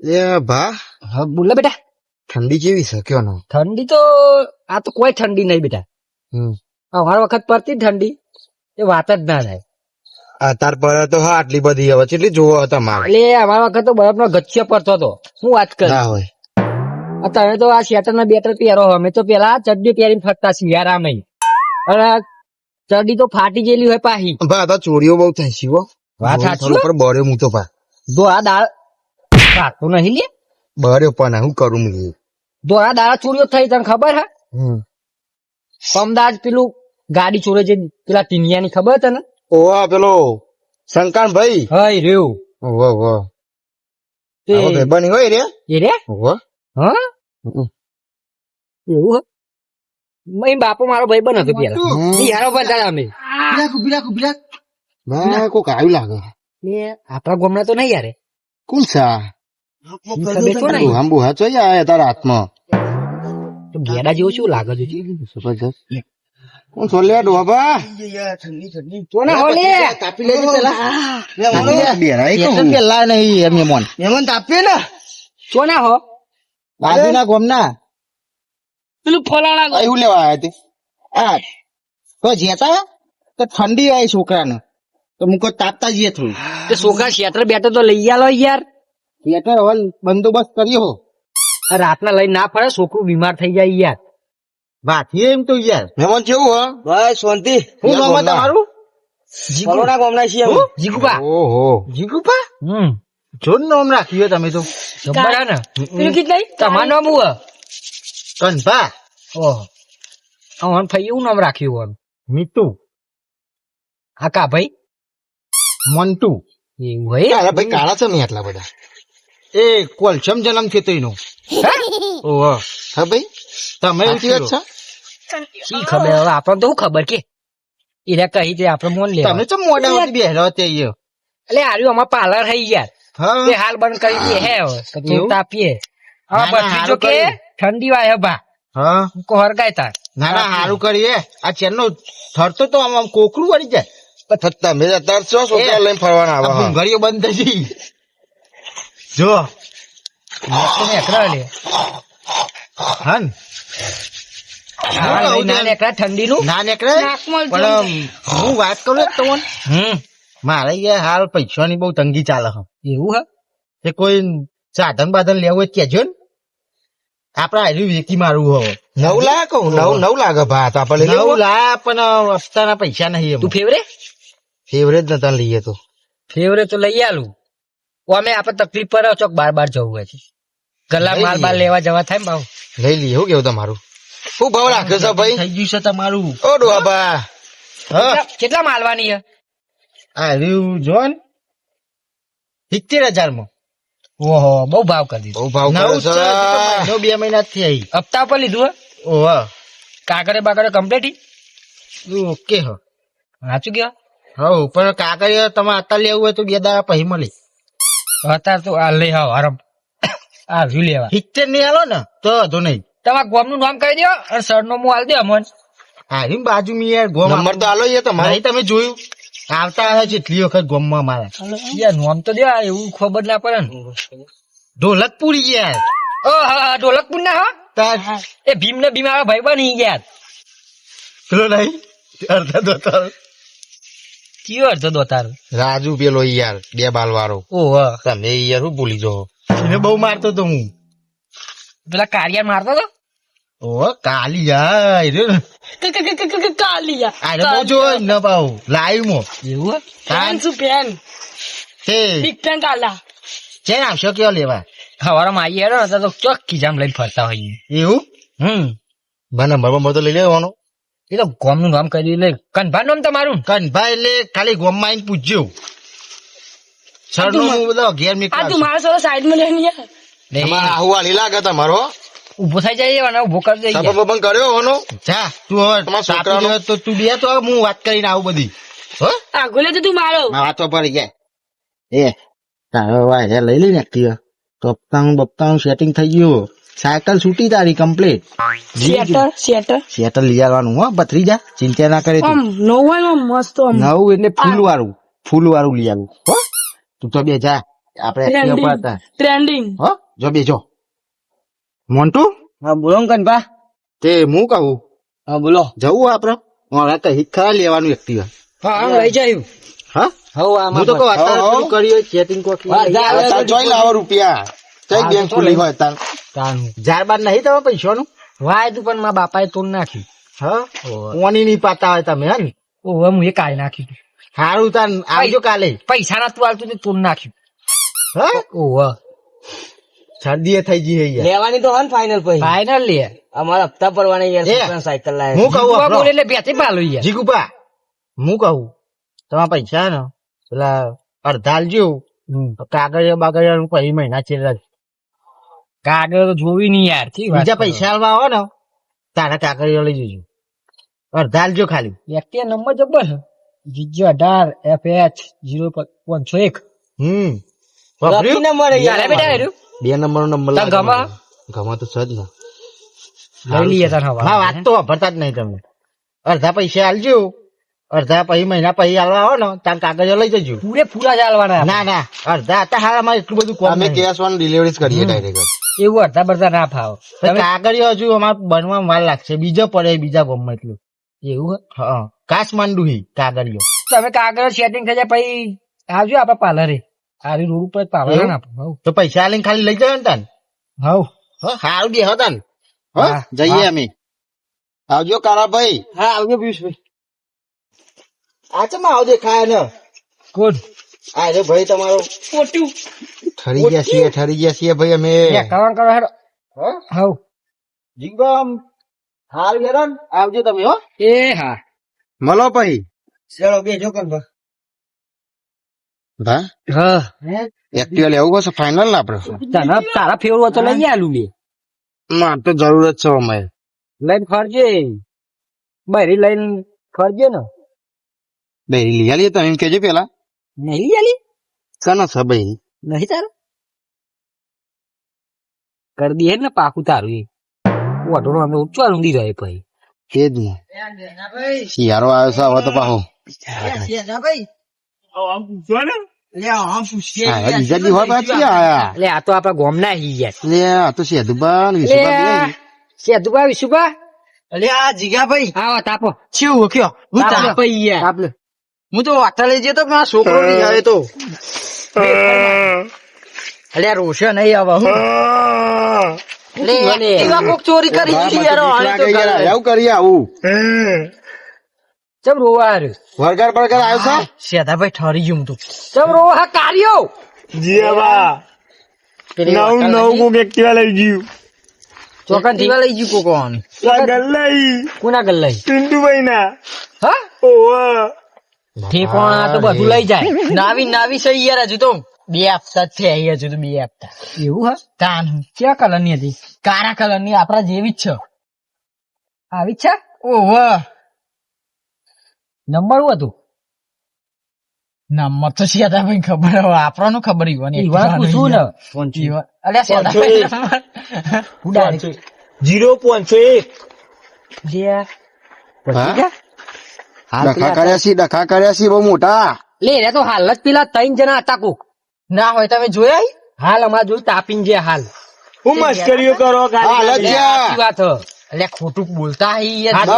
એ ભા હા બોલે બેટા. ઠંડી કેવી છે? કયો નો? ઠંડી તો આ તો કોઈ ઠંડી નહીં બેટા. અમારા વખત પડતી ઠંડી એ વાત જ ના થાય. આ તાર પર તો હા આટલી બધી હવે કેટલી જોવો હતા એટલે અમારા વખત તો બરફ નો ગચ્છિયો પડતો હતો. શું વાત કર? હોય. તમે તો આ શેટર ના બેટર પહેરો અમે તો પેલા ચડ્ડી પહેરીને ફરતા શિયાળામાં અને આ ચડ્ડી તો ફાટી ગયેલી હોય પાહી. ભા તો ચોરીઓ બહુ થાય છે હો. વાત સાચી પર બળ્યો મૂતો પા જો આ દાળ પાકતું નહીં લે. બરે પણ હું કરું હું જો દારા ચોરીઓ થઈ તને ખબર હે? હમ. પેલું ગાડી ચોરે છે પેલા ટીનિયાની ખબર તને? ઓવા પેલો શંકાન ભાઈ હઈ રેવ. ઓવો ઓવો તે બની હોય રે? એ રે? ઓવો હા? એવું હે? મેં બાપો મારો ભાઈ બન હતો પેલા. હમ. ઈ હારો બંધા બિલાક ના કોક આવ્યું લાગે. ને આપણા ગામના તો નહીં યાર કોણ બેઠો નહીં. આંબુ હા જોઈ આયા તારા હાથમાં. તો ગેડા જેવું શું લાગે છે? જબરજસ્ત. કોણ છો લે ડોબા કોને હોલે? તાપી લેજે પેલા. બેરાઈ કહું પેલા નહીં. એમ મહેમાન મહેમાન તાપીએ ને. કોને હો. બાજુના ગોમના. પેલું ફલાણા એવું લેવા આયા તે? આ. તો જેતા તો ઠંડી આવી છોકરાને. તો મુકો તાપતા જઈએ થોડું. તે છોકરા શેટર બેઠો તો લઈ આલો યાર. થિયેટર હોલ બંદોબસ્ત કર્યો આ રાતના લઈને ના પડે છોકરું બીમાર થઈ જાય યાર. વાથી એમ તો યાર. મહેમાન કેવું હો? ભાઈ શાંતિ. શું નામ તમારું? જીગુના ગોમના છીએ હું? જીગુબા ઓહો. જીગુપા? હમ. જોન નામ રાખ્યું તમે તો. જબ્બર કીધ ને તમારું નામ હું કનભા ઓહ. અમારું ભાઈ એવું નામ રાખ્યું હોન મીતુ. હાકા ભાઈ? મંટુ એવું હોય? ભાઈ કાળા છે ને આટલા બધા. એ કોલસમ જન્મ થયો એનો ઓહો હા. ભાઈ? તમે એવી વાત છે શી ખબર? હવે આપણને તો શું ખબર કે? એને કહી દે આપણે મોન લે તમે તો મોડા હોતી બેહરો તે યો એટલે આર્યું અમાર પાર્લર થઈ ગયા હા. તે હાલ બંધ કરી દે હે હવે. તો તાપીએ. હા ના, જો કે ઠંડી વાય ભા હા. કોહર ગાય તાર. ના ના સારું કરીએ. આ ચેનનો થરતો તો આમ આમ કોકરું વળી જાય. તમે અત્યારે છો છોકરા લઈને ફરવાના આવા ઘડીઓ બંધ થઈ ગઈ જો. લઈ ના ના નીકળે? પણ હું વાત કરું તમને? હમ. મારે યાર હાલ પૈસાની બહુ તંગી ચાલે છે એવું હે? કે કોઈ સાધન બાધન લેવું હોય કેજો ને. આપડે આયરું વેકી મારવું હવે નવ લાખ નવ નવ લાખ ભાત આપણે નવ લાખ પણ હપ્તાના પૈસા નહીં તું એમ ફેવરે ફેવરેટ નતા લઈએ તો. ફેવરે તો લઈ આલું. અમે આપણે તકલીફ પર ચોક બાર બાર જવું હોય છે. ગલા માલ બાર લેવા જવા થાય ને ભાવ લઈ લઈએ. શું કેવું તમારું? શું ભાવ રાખ્યો છે ભાઈ? થઈ ગયું છે તમારું. ઓ ડોબા હા. કેટલા- માલવાની હે આ જો ને. સિત્તેર હજારમાં ઓહો બહુ ભાવ કરી દીધો. બહુ ભાવ કર્યો છે છે. બે મહિના થી આવી હપ્તા પર લીધું હે? ઓહ. કાકરે બાકરે કમ્પ્લીટ ઓકે હ. સાચું કે હા પણ કાકરે તમે અત્યારે લેવું હોય તો બે દાડા પછી મળી. અત્યારે તો આ લઈ આવો આરામ આ વ્યુ લેવા પિક્ચર નહીં આલો ને તો વાંધો નહીં. તમારા ગોમનું નામ કહી દો અને સર નો હું આલ દે અમન. હારી બાજુ મી યાર ગોમ નંબર તો આલો એ તમારે નહીં તમે જોયું. આવતા છે એટલી વખત ગોમમાં મારા. યાર નામ તો દે આ એવું ખબર ના પડે ને. ઢોલકપુરી યાર. ઓ હા હા ઢોલકપુર ના હા. એ ભીમ ને ભીમ ભાઈ બની યાર. પેલો નહીં અડધા દોતાર. કયો અડધો દોતાર રાજુ પેલો યાર બે બાલ વાળો ઓહો. તમે યાર શું ભૂલી જો એને બહુ મારતો તો હું. પેલા કારિયા મારતો તો? ઓ કાલી યાર રે. કાલિયા. આને બહુ જો ન પાવ. લાઈવ મો એવું કાન શું પેન? તે બિગ કાલા. ચેન આવશો કયો લેવા? હવારમાં આવી હેડો ને તો ચોક ખીજામ લઈને ફરતા હોઈએ. એવું? હમ. બા નંબર તો લઈ લેવાનો. એ તો ગામનું નામ કરી લે કનભા નામ તમારું? કનભાઈ એટલે ખાલી ગોમમાં આવીને પૂછજો. સરનું બધો ઘેર આ તું મારા સોલો સાઈડમાં લઈને યાર ને તમારે આહુ વાલી લાગે તમારો. ઊભો થઈ જાય અને ઊભો કરી દઈએ. કર્યો હોનો? જા તું હવે તમારા છોકરાનો- તો તું બે તો હું વાત કરીને આવું બધી. હો? આગળ તો તું મારો. વાતો પર ગયા એ તારો વાય લઈ લઈને એક્ટિવા બપ્તાનું સેટિંગ થઈ ગયું. સાયકલ છૂટી તારી કમ્પ્લીટ શેટર શેટર સેટલ લઈ આવવાનું હો બત્રી જા ચિંતા ના કરે આમ તું. નવું આમ મસ્ત આમ. નવું એટલે ફૂલ વાળું ફૂલ વાળું લઈ આવું. હો? તું તો બે જા. આપણે ટ્રેન્ડિંગ હો? જો બેજો મોન્ટુ? હા બોલો કનભા. તે હું કહું? હા બોલો. જવું આપડે મારા તો ખરા લેવાનું એક્ટિવા હા આમ લઈ જાય. હા? હવ આમ હું તો કહું અત્યારે. કરીએ ચેટિંગ કોકી હા, જા, જા. જોઈ લાવો રૂપિયા. કઈ બેંક ખુલી હોય તાર? તાનું જાર બાર નહીં તમે પૈસાનું? વાય તું પણ મારા બાપાએ તોડ નાખ્યું. હા? કોની નહીં પાતા હોય તમે હે ને ઓવે હું એ કાલે નાખ્યું સારું તાર આવજો કાલે. પૈસા ના તું આવતું તે તોડ નાખ્યું. હા? ઓવે શરદી થઈ ગઈ છે લેવાની તો હન ફાઇનલ પછી. ફાઇનલ લે. અમારા હપ્તા ભરવાના યાર સાયકલ લાવે હું કહું આપણો. બોલે એટલે બેઠી પાલો યાર. જીગુપા હું કહું તમારા પૈસા હે ને પેલા અડધા આલજો. કાગળ બાગળ પછી મહિના છેલ્લા. કાગળ તો જોવી નહીં યાર ઠીક બીજા પૈસા આલવા આવો ને તારા કાગળિયો લઈ જજો. અડધા આલજો ખાલી. વ્યક્તિ નંબર જબર છે જીજો અઢાર એફ એચ જીરો પાંચસો એક. હમ. નંબર યાર. બેટા બે નંબર નો નંબર ગમા? ગમા તો સજ ને. લઈ લઈએ તાર હવા. વાત તો વાપરતા જ નહીં તમે. અડધા પૈસા આલજો. અડધા પછી મહિના પછી આલવા આવો ને તાર કાગળ લઈ જજો. પૂરે પૂરા ચાલવાના ના ના. અડધા હતા હારામાં એટલું બધું કોમ અમે કેશ ઓન ડિલિવરી કરીએ ડાયરેક્ટ એવું અડધા બડધા ના ફાવો. તમે કાગળિયો હજુ અમારે બનવામાં વાર લાગશે. બીજો પડે બીજા ગોમમાં એટલું. એવું હે? હા કાચમાંડુ હી કાગળિયો. તમે કાગળ સેટિંગ થઈ જાય પછી આવજો આપડે પાર્લરે આરી રોડ ઉપર પાર્લર આપો. તો પૈસા લઈને ખાલી લઈ જાય ને તાન? હવ. બે હતા ને હા જઈએ અમે. આવજો કારાભાઈ હા આવજો પિયુષભાઈ. આ ચમ આવ દેખાય ને? ગુડ આ રે ભાઈ તમારો ખોટું. ઠરી ગયા છીએ ઠરી ગયા છીએ ભાઈ અમે. કવન કરો હેડો. હવ. જીગમ હાલ ગેરન આવજો તમે હો. એ હા. મળો ભાઈ. ચલો બેજો કન ભા. હા. એક્ટિવા લેવું પડશે ફાઇનલ ને આપડે તને તારા ફેવર હોય તો લઈ આલું લે માર તો જરૂર જ છે અમે લઈને ફરજે. બરી લઈને ફરજે ને. બેરી લઈ આલીએ તમે એમ કેજો પેલા. નહીં લઈ આલી કનો છે ભાઈ? નહીં તારે કરી દે ને પાકું તારું એ. ઓટો અમે ઉચ્ચાર ઊંધી રહે ભાઈ. એ જ ને શિયાળો આવ્યો છે હવે તો પાહો. બીજા દી હોય પાછી આયા? એટલે આ તો આપડા ગોમ ના હી યાર લે આ તો સેદુબા વિશુબા બે. સેતુભા અલે આ જીગા ભાઈ આવો તાપો. શું કયો હું તાપ યાર. તાપ લે હું તો વાટા લઈ જતો મારા છોકરો નહીં આવે તો? અલે આ રોશન નહીં આવે હું. લે લે એવા કોક ચોરી કરી બા, યાર આને તો કરે. આવું ચમ રોવા વરગાર બરગાર આવ્યો છે? શેઠાભાઈ ઠરી ગયું હું તો. ચમ રોવા હા કાર્યો પેલી વાટા લઈ ગયું. ચોકન દીવા લઈ ગયું કોકો આને. કુના ગલ ના હા? ઠેકોણા તો બધું લઈ જાય. નાવી નાવી સહી યાર હજુ તો. બે હપ્તા છે હજુ તો બે હપ્તા. એવું હા? તાન ક્યાં કલરની હતી? કારા કલરની આપડા જેવી જ છે. આવી છે? ઓહ. નંબર શું હતું? નંબર તો શેઠાભાઈ ખબર હવે આપણો ખબર ઈવન ઈવન પૂછું ને? અલ્યા શેઠાભાઈ હું ડાયરેક્ટ જીરો પાંચસો છે લે હા? ડખા કર્યા છે ડખા કર્યા છે બહુ મોટા. લે રે તો હાલ જ પેલા ત્રણ જણા હતા કોક. ના હોય તમે જોયા હાલ અમારે જોયું તાપીન જે હાલ. હું મસ્કરીઓ કરો હાલ. સાચી વાત એટલે ખોટું બોલતા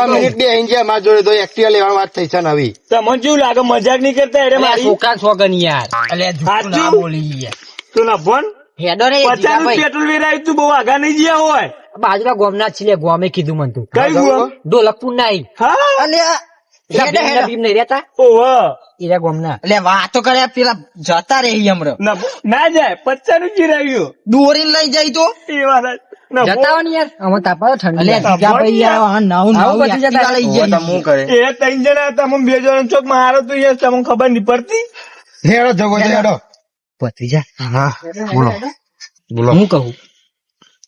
મિનિટ બે અહીં ગયા મારા જોડે તો એક્ટિવા લેવાની વાત થઈ છે નવી તમને જેવું લાગે મજાક નહીં કરતા એટલે મારી. છોકરા છોકન યાર. એટલે ના બોલી તું ના ફોન હેડો રે પચાસ પેટ્રોલ વેરાય તું બહુ આગા નહીં જ્યાં હોય. બાજુના ગોમના છે છીએ ગોમે કીધું મન તું. કઈ ગુઆ ઢોલકપુર ના હા? અલ્યા દોરીને લઈ જાય તો. એ વાત ના જતા હો ને યાર. અમે તાપા ઠંડી અલ્યા લાગે. જીગાભાઈ યાર આ નવું આવું નવું પછી જતા એક્ટિવા લઈ હવે જાય તો હું કરે? એ ત્રણ જણા હતા બે જણા ચોક મારો તો ખબર નહીં પડતી? હેડો જગો હેડો. હા બોલો. બોલો. હું કહું?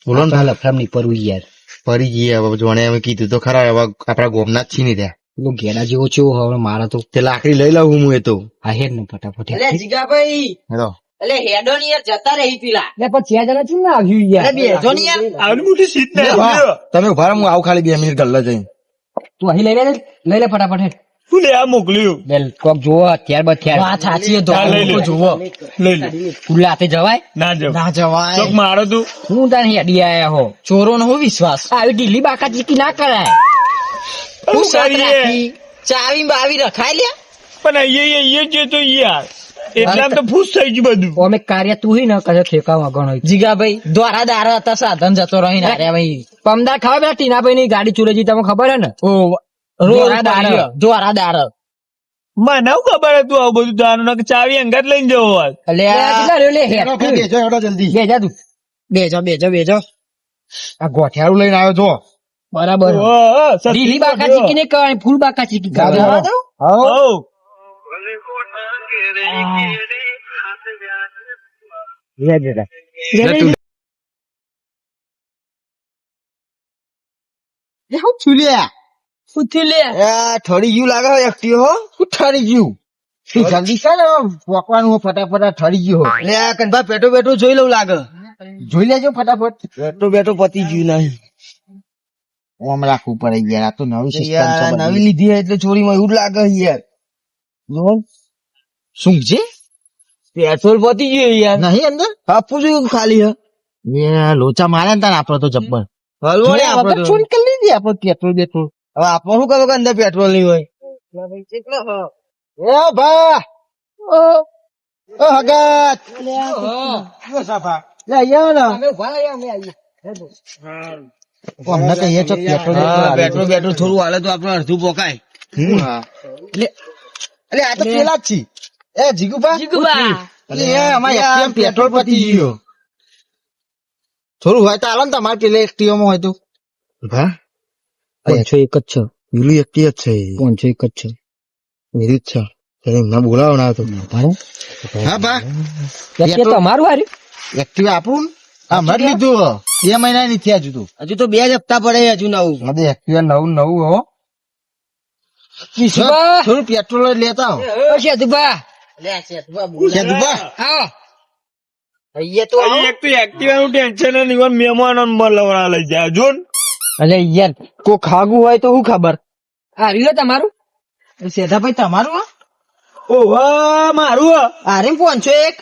બોલો ને. હાલ અફરામ નહીં પરવું યાર. ફરી ગયા હવે જોણે અમે કીધું તો ખરા હવે આપડા ગોમના જ છીએ ને ત્યાં પેલો ઘેડા જેવો ચેવો હવે મારા તો તે લાકડી લઈ લઉં હું એ તો. આ હેડ ને ફટાફટ. અલ્યા જીગાભાઈ. હેડો અલ્યા હેડો ની યાર જતા રહી પેલા. લે પણ છે જણા ચમ ના આવ્યું યાર? બે જો ની યાર. આવડી મોટી સીટ ને તમે ઊભા રહો, હું આવ ખાલી બે મિનિટ ગલ્લા જઈ તું અહીં લઈ લે લઈ લે ફટાફટ હેડ. શું લે આ મોકલ્યું? બેલ કોક જોવો હથિયાર ત્યાર. વાત સાચી છે હા, લઈ લે. જુઓ. લઈ લે. ખુલ્લા હાથે જવાય? ના જાવ ના જવાય. ચોક મારો તું. હું તાર હેડી આયા હો. ચોરો નો વિશ્વાસ. આવી ઢીલી બાકા ચીકી ના કરાય. શું કરીએ? ચાવી બાવી રખાય લ્યા. પણ અહીંયા અહીંયા જે તો યાર એટલામાં તો ફૂસ થઈ ગયું બધું. અમે કાર્ય તું હી ન કરે ઠેકા વગણ હોય જીગાભાઈ દ્વારા દારા હતા સાધન જતો રહી ના ભાઈ. પમદાર ખબર પેલા ટીનાભાઈ ની ગાડી ચોરી જઈ તમને ખબર હે ને? ઓ દ્વારા દારા દ્વારા દારા મને ખબર હતું આવું બધું દાનું ના ચાવી અંગાત લઈને જવો હોય? લે આ કેટલા રહ્યો? લે હેડ. બેજો હેડો જલ્દી બે જા તું બેજો બેજો બેજો. આ ગોઠિયારું લઈને આવ્યો છો બરાબર. ઓહો, બાકા પડ્યો. ચીકી ને કહેવાય ફૂલ બાકા ચીકી કહેવાય. હું લાગે એક્ટિવ હો. શું ઠરી ગયું. તું જલ્દી છે ને, પોકવાનું ફટાફટ આ ઠરી ગયું એટલે કનભા પેટો પેટો જોઈ લઉં લાગે. જોઈ લેજો ફટાફટ. પેટો બેટો પતી ગયું નહીં. ઓમ રાખવું પડે યાર આ તો નવી સિસ્ટમ છે નવી લીધી એટલે ચોરીમાં એવું લાગે યાર. જો શું છે પેટ્રોલ પતી ગયું યાર. નહીં અંદર? આપું છું ખાલી હે? એ લોચા મારે ને તાને આપડે તો જબ્બર. હલવાડે તો. ફોન કરી લીધી આપડે પેટ્રોલ બેટ્રોલ. હવે આપણે શું કરો કે અંદર પેટ્રોલ નહીં હોય? એ ભા! ઓ! ઓ હગાત! લે આયા ને. અમે રહ્યા, અમે આવીએ. અમને કહીએ છો પેટ્રોલ પેટ્રોલ પેટ્રોલ થોડું હાલે તો આપણે અડધું પોકાય. એટલે આ તો પેલા જ છી એ જીગુબા જીગુબા એટલે એ અમારે પેટ્રોલ પતી ગયો. થોડું હોય તો હાલો ને તમારે પેલા એક્ટિવામાં હોય તો. ભા પાંચસો એક જ છે. પેલું એકટી જ છે પાંચસો એક જ છે. એરી જ છે. એમને બોલાવો ના તો હા ભા. તમારું હાર્યું એક્ટિવા આપું ને? હમણાં લીધું બે મહિના ની થયા હજુ તો. હજુ તો બે જ હપ્તા પડે હજુ નવું. હવે એક્ટિવા નવું નવું હો. થોડું પેટ્રોલ લેતા હો. શેતુભા. સેદુભા, આવો. અહીંયા તો એક તો ટેન્શન નહીં મહેમાનો બોલાવવા લઈ જાય જો. અલે યાર કોઈ ખાગું હોય તો શું ખબર? હાર્યું હે તમારું? સેધાભાઈ તમારું હો? ઓહો મારું હે. આરે પહોંચો એક?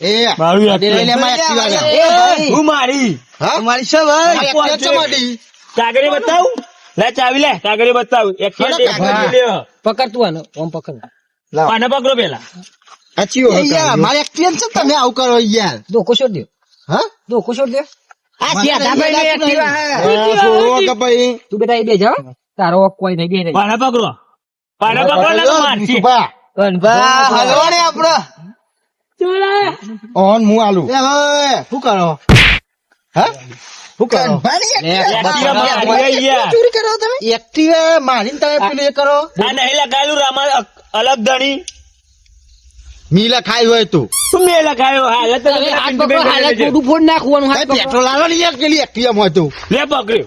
એ મારું લઈ લે મારી એક્ટિવા લે. એ ભાઈ, હું મારી. હા? મારી છે ભાઈ. એક્ટિવા મારી. કાગળે બતાવું? લે ચાવી લે કાગળે બતાવું. એક્ટિવા હાલો, ટેસ્ટ કાગળ. કરી લે. પકડ તું આનો ઓમ પકડ. લાવો. આને પકડો પેલા. એ યાર, મારી એક્ટિવા છે તમે આવું કરો યાર. ધોકો છોડ દો. હા? ધોકો છોડ દો. આ સેધાભાઈ એક્ટિવા હા, છોડો ભાઈ. તું બેટા એ બે જા તારો કોઈ નહીં બે નહીં. પકડો. પાને પકડો કનભા ઓન હું આલુ. એ હવે, શું કરો? હા? શું કરો? ચોરી કરો તમે? એક્ટિવા મારીને તમે પેલું એ કરો. આ નહીં લગાયેલું રામા અલગ ધણી. મી લખાય હોય તું. શું મેં લખાયો હાલ તો હવે હાથ પકડો હાલત મોઢું ફોડ નાખવાનું પેટ્રોલ આવે ને એક પેલી એક્ટિવા માં તું. લે પકડ્યો.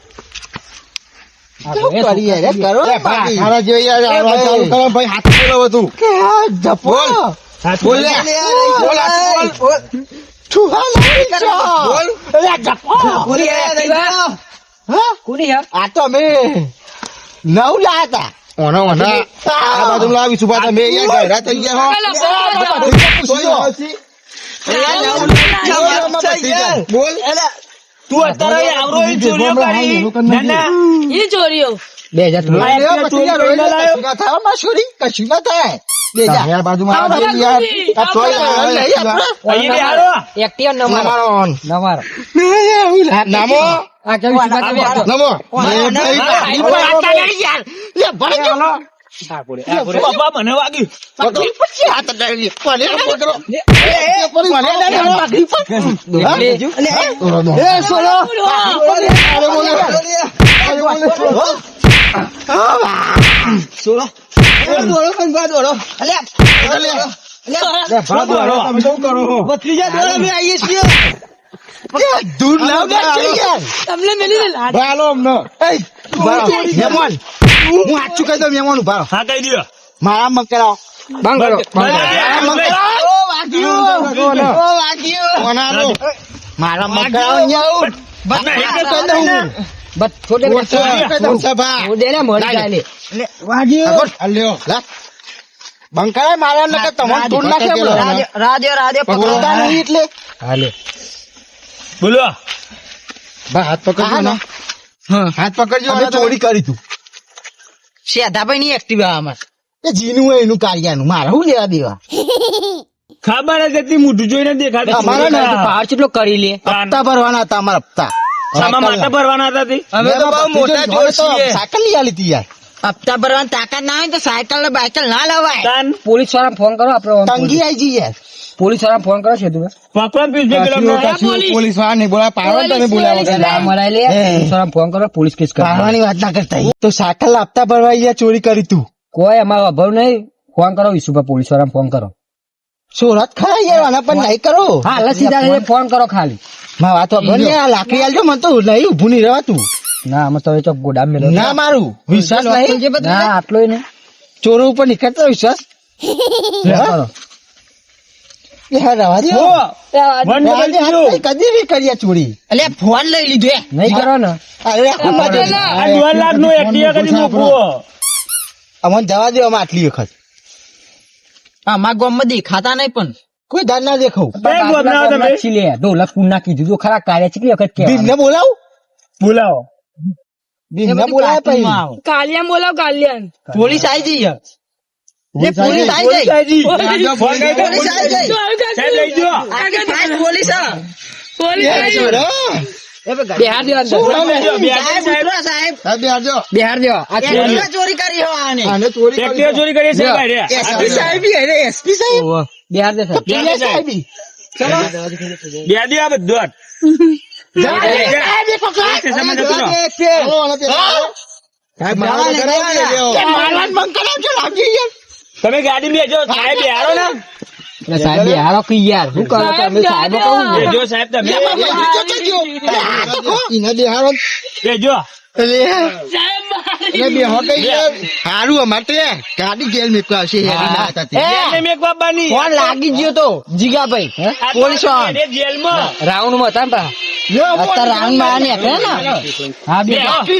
નવ લાયા હતા. ઓના ઓના. આ બાજુ લાવી સુભા તમે યાર ઘરા થઈ ગયા હો. બોલ. તું અત્યારે આવરો એ ચોરીઓ કરી ના ના એ ચોરીઓ બે હજાર ચોરી કશું ના થાય નામો ગયો. પપ્પા મને વાગ્યું દૂર લાવ. તમને મેલી ભાલો અમને. હું સાચું કહી દઉં મહેમાન ઊભા હા કહી દો મારા મગ કરાવો. બંધ કરો. મારા મગ કરાવો. બંકાળા મારા નકર તોડ નાખે નહીં એટલે બોલો. પકડજો ને. હાથ પકડજો. ચોરી કરી તું. શેધાભાઈ ની એક્ટિવા આમાં એ જીનું હોય એનું કાર્યાનું. મારે શું લેવા દેવા? ખબર જ હતી મોઢું જોઈને દેખાડે અમારા તું પહાડ કેટલો કરી લે. હપ્તા ભરવાના હતા અમારા હપ્તા. સામા ભરવાના હતા તે? અમે તો બહુ મોટા જોર છીએ સાયકલ લઈ આલી યાર. હપ્તા ભરવાની તાકાત ના હોય તો સાયકલ ને બાયકલ ના લવાય. તાન. પોલીસવાળા ફોન કરો આપડે તંગી આઈ જી યાર. પોલીસવાળા ફોન કરો છે તું. પોલીસ. વાળા નહીં બોલા પાડવા તમે બોલાવો. ફોન કરો પોલીસ કેસ પાડવાની વાત ના કરતા તો સાકલ આપતા ભરવાઈ ગયા ચોરી કરી તું. કોઈ અમારો અભાવ નહીં. ફોન કરો ઈસુભા પોલીસવાળા ફોન કરો. સુરત ખરા યાર આના પણ નહીં કરો. હા એટલે સીધા ફોન કરો ખાલી. માં વાત ને આ લાકડી આલજો મને તો નહીં ઊભું નહીં રહેવાતું ના અમે તો હવે ગોડામ મેલો ના મારું વિશ્વાસ નહીં. ના આટલો ચોરો ઉપર નીકળતો વિશ્વાસ. ફોન લઈ લીધો નહીં કરો ને. અરે આખું માથે. આ દોઢ લાખ નો એક્ટિવા કરી. મૂકવો અમને જવા દો આટલી વખત. અમારા ગામમાં દેખાતા નહીં પણ. કોઈ ધાર ના દેખાવ. લે ઢોલક પૂન નાખી દીધું. ખરા કાર્ય છે વખત કે બોલાવ? બોલાવો. ભીમને બોલાવે પછી. કાલિયા બોલાવ કાલિયાન પોલીસ આવી જઈ લે પોલીસ આવી દો. પોલીસ આવી જઈ સાહેબ લઈ જો આગળ પોલીસ બિહાર બિહાર ચોરી. કરી આને ચોરી કરી સાહેબ એસપી સાહેબ બિહાર દે સાહેબ. બે સાહેબ. ઈ. બે દી આ બધું. સાહેબ, મારવા બંધ કરાવજો, લાવજો યાર. તમે ગાડી બેજો સાહેબ બેહારો ને. એટલે સાહેબ બિહારો કી યાર શું કરો છો સાહેબ કહું. બેજો સાહેબ તમે. બેહારો. બેજો. અમારે ગાડી જેલ મેકવા આવશે. ફોન લાગી ગયો તો જીગાભાઈ. પોલીસ જેલમાં. રાઉન્ડમાં હતા ને પા. લ્યો, બોલ. અત્યારે રાઉન્ડમાં નીકળે ને. હા બે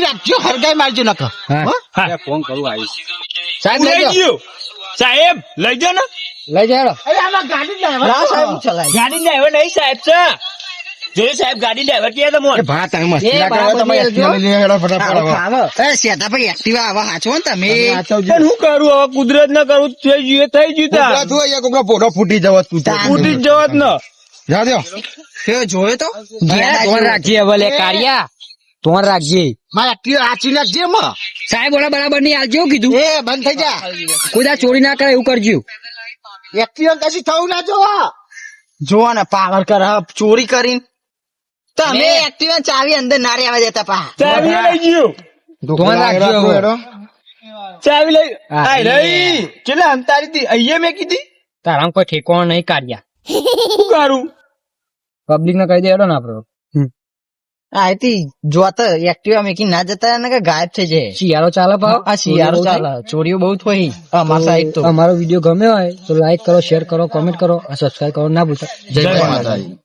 રાખજો હરગાઈ મારજો નકર. હા. હા. સાહેબ લઈ સાહેબ લઈ જાઓ. ને લઈ સાહેબ ચલાય ગાડી ડ્રાઈવર નહીં સાહેબ છે. જોયું સાહેબ ગાડી ડ્રાઈવર કે ભા તમે મસ્તી ના કરો તમે ફટાફટ હવે. એ શેઠાભાઈ એક્ટિવા આવા હાચો ને તમે? તમે પણ હું કરું હવે કુદરત ના કરું થઈ ગયું થઈ ગયું તા. થયું અહીંયા કોકડા ફૂટી જવો તું ફૂટી જ જવત ને. જા. જોયો તો? રાખીએ ભલે હવે કારિયા તોર રાખજે. મારે એક્ટિવા આચી નાખજે મ સાહેબ ઓલા બરાબર નહીં આલજો કીધું. એ બંધ થઈ જા. કોઈ દા ચોરી ના કરે એવું કરજો. એક્ટિવા કશું થવું ના જોવા. જોવા ને પાવર કર ચોરી કરીને. તમે એક્ટિવા ચાવી અંદર ના રહેવા દેતા પા. ચાવી લઈ ગયો. તોર રાખજો હેડો, ચાવી લઈ. આય રહી કેટલા અંતારી હતી અહીંયા મેં કીધી. તારામ કોઈ ઠેકોણ નહીં કાઢ્યા. શું કરું પબ્લિક ને કહી દે હેડો ને આપડે. આથી જોતા એક્ટિવા મેકી ના જતા ને કે ગાયબ થઈ જાય. શિયાળો ચાલે પાવ આ શિયાળો ચાલે. ચોરીઓ બહુ થઈ. અમાર સાઈડ તો. અમારો વીડિયો ગમ્યો હોય તો લાઈક કરો શેર કરો કોમેન્ટ કરો સબસ્ક્રાઇબ કરો ના ભૂલતા. જય જય માતાજી.